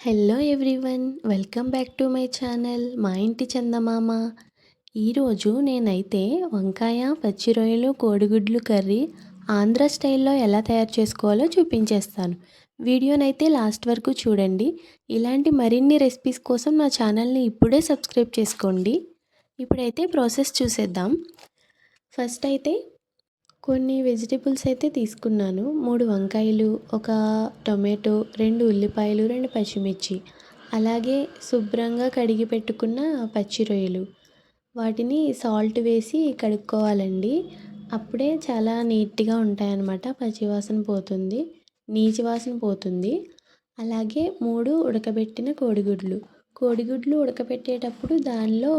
Hello everyone welcome back to my channel మా ఇంటి చందమామ. ఈరోజు నేనైతే వంకాయ పచ్చి రొయ్యలు కోడిగుడ్లు కర్రీ ఆంధ్ర స్టైల్లో ఎలా తయారు చేసుకోవాలో చూపించేస్తాను. వీడియోనైతే లాస్ట్ వరకు చూడండి. ఇలాంటి మరిన్ని రెసిపీస్ కోసం నా ఛానల్ని ఇప్పుడే సబ్స్క్రైబ్ చేసుకోండి. ఇప్పుడైతే ప్రాసెస్ చూసేద్దాం. ఫస్ట్ అయితే కొన్ని వెజిటేబుల్స్ అయితే తీసుకున్నాను. మూడు వంకాయలు ఒక టొమాటో రెండు ఉల్లిపాయలు రెండు పచ్చిమిర్చి. అలాగే శుభ్రంగా కడిగి పెట్టుకున్న పచ్చి రొయ్యలు. వాటిని సాల్ట్ వేసి కడుక్కోవాలండి. అప్పుడే చాలా నీట్గా ఉంటాయన్నమాట. పచ్చివాసన పోతుంది. నీచి వాసన పోతుంది. అలాగే మూడు ఉడకబెట్టిన కోడిగుడ్లు. కోడిగుడ్లు ఉడకబెట్టేటప్పుడు దానిలో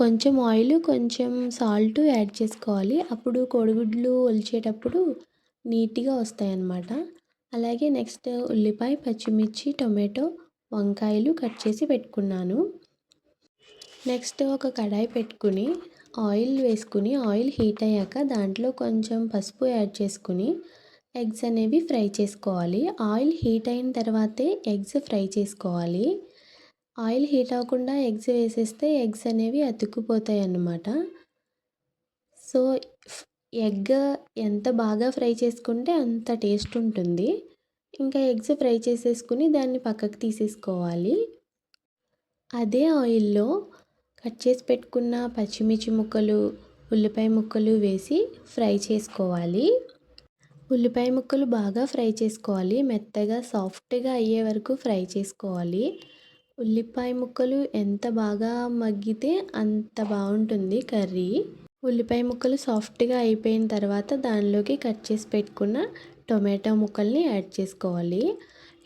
కొంచెం ఆయిల్ కొంచెం సాల్ట్ యాడ్ చేసుకోవాలి. అప్పుడు కోడిగుడ్లు ఒలిచేటప్పుడు నీట్గా వస్తాయి అన్నమాట అలాగే నెక్స్ట్ ఉల్లిపాయ పచ్చిమిర్చి టొమాటో వంకాయలు కట్ చేసి పెట్టుకున్నాను. నెక్స్ట్ ఒక కడాయి పెట్టుకుని ఆయిల్ వేసుకుని ఆయిల్ హీట్ అయ్యాక దాంట్లో కొంచెం పసుపు యాడ్ చేసుకుని ఎగ్స్ అనేవి ఫ్రై చేసుకోవాలి. ఆయిల్ హీట్ అయిన తర్వాతే ఎగ్స్ ఫ్రై చేసుకోవాలి. ఆయిల్ హీట్ అవ్వకుండా ఎగ్స్ వేసేస్తే ఎగ్స్ అనేవి అతుక్కుపోతాయి అన్నమాట. సో ఎగ్ ఎంత బాగా ఫ్రై చేసుకుంటే అంత టేస్ట్ ఉంటుంది. ఇంకా ఎగ్స్ ఫ్రై చేసేసుకుని దాన్ని పక్కకు తీసేసుకోవాలి. అదే ఆయిల్లో కట్ చేసి పెట్టుకున్న పచ్చిమిర్చి ముక్కలు ఉల్లిపాయ ముక్కలు వేసి ఫ్రై చేసుకోవాలి. ఉల్లిపాయ ముక్కలు బాగా ఫ్రై చేసుకోవాలి. మెత్తగా సాఫ్ట్గా అయ్యే వరకు ఫ్రై చేసుకోవాలి. ఉల్లిపాయ ముక్కలు ఎంత బాగా మగ్గితే అంత బాగుంటుంది కర్రీ. ఉల్లిపాయ ముక్కలు సాఫ్ట్గా అయిపోయిన తర్వాత దానిలోకి కట్ చేసి పెట్టుకున్న టొమాటో ముక్కల్ని యాడ్ చేసుకోవాలి.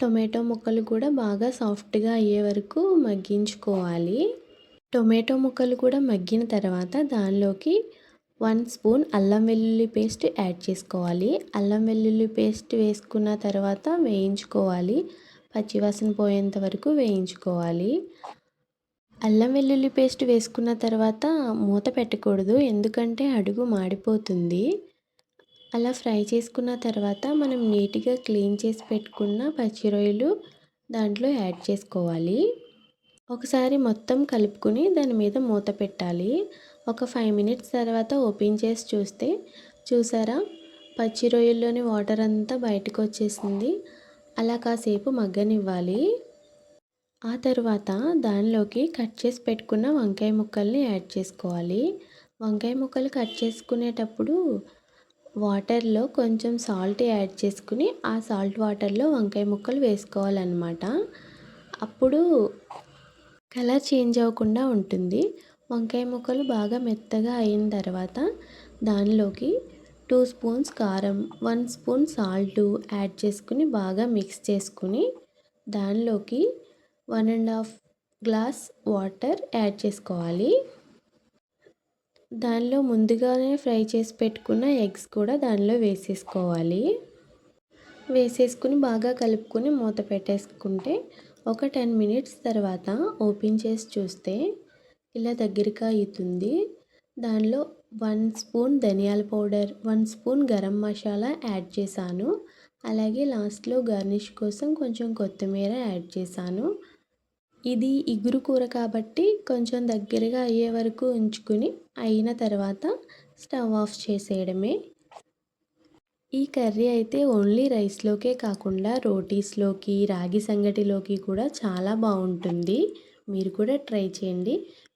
టొమాటో ముక్కలు కూడా బాగా సాఫ్ట్గా అయ్యే వరకు మగ్గించుకోవాలి. టొమాటో ముక్కలు కూడా మగ్గిన తర్వాత దానిలోకి వన్ స్పూన్ అల్లం వెల్లుల్లి పేస్ట్ యాడ్ చేసుకోవాలి. అల్లం వెల్లుల్లి పేస్ట్ వేసుకున్న తర్వాత వేయించుకోవాలి. పచ్చివాసన పోయేంత వరకు వేయించుకోవాలి. అల్లం వెల్లుల్లి పేస్ట్ వేసుకున్న తర్వాత మూత పెట్టకూడదు ఎందుకంటే అడుగు మాడిపోతుంది. అలా ఫ్రై చేసుకున్న తర్వాత మనం నీట్గా క్లీన్ చేసి పెట్టుకున్న పచ్చి రొయ్యలు దాంట్లో యాడ్ చేసుకోవాలి. ఒకసారి మొత్తం కలుపుకుని దాని మీద మూత పెట్టాలి. ఒక ఫైవ్ మినిట్స్ తర్వాత ఓపెన్ చేసి చూస్తే చూసారా? పచ్చి రొయ్యల్లోని వాటర్ అంతా బయటకు వచ్చేసింది. అలా కాసేపు మగ్గనివ్వాలి. ఆ తర్వాత దానిలోకి కట్ చేసి పెట్టుకున్న వంకాయ ముక్కల్ని యాడ్ చేసుకోవాలి. వంకాయ ముక్కలు కట్ చేసుకునేటప్పుడు వాటర్లో కొంచెం సాల్ట్ యాడ్ చేసుకుని ఆ సాల్ట్ వాటర్లో వంకాయ ముక్కలు వేసుకోవాలన్నమాట. అప్పుడు కలర్ చేంజ్ అవ్వకుండా ఉంటుంది. వంకాయ ముక్కలు బాగా మెత్తగా అయిన తర్వాత దానిలోకి టూ స్పూన్స్ కారం వన్ స్పూన్ సాల్ట్ యాడ్ చేసుకుని బాగా మిక్స్ చేసుకుని దానిలోకి one and half glass water add చేసుకోవాలి. దానిలో ముందుగానే ఫ్రై చేసి పెట్టుకున్న ఎగ్స్ కూడా దానిలో వేసేసుకోవాలి. వేసేసుకుని బాగా కలుపుకొని మూత పెట్టేసుకుంటే ఒక టెన్ మినిట్స్ తర్వాత ఓపెన్ చేసి చూస్తే ఇలా దగ్గరగా అవుతుంది. దానిలో వన్ స్పూన్ ధనియాల powder one spoon garam masala add చేశాను. అలాగే లాస్ట్లో గార్నిష్ కోసం కొంచెం కొత్తిమీర యాడ్ చేశాను. ఇది ఇగురు కూర కాబట్టి కొంచెం దగ్గరగా అయ్యే వరకు ఉంచుకుని అయిన తర్వాత స్టవ్ ఆఫ్ చేసేయడమే. ఈ కర్రీ అయితే ఓన్లీ రైస్లోకే కాకుండా రోటీస్లోకి రాగి సంగటిలోకి కూడా చాలా బాగుంటుంది. మీరు కూడా ట్రై చేయండి.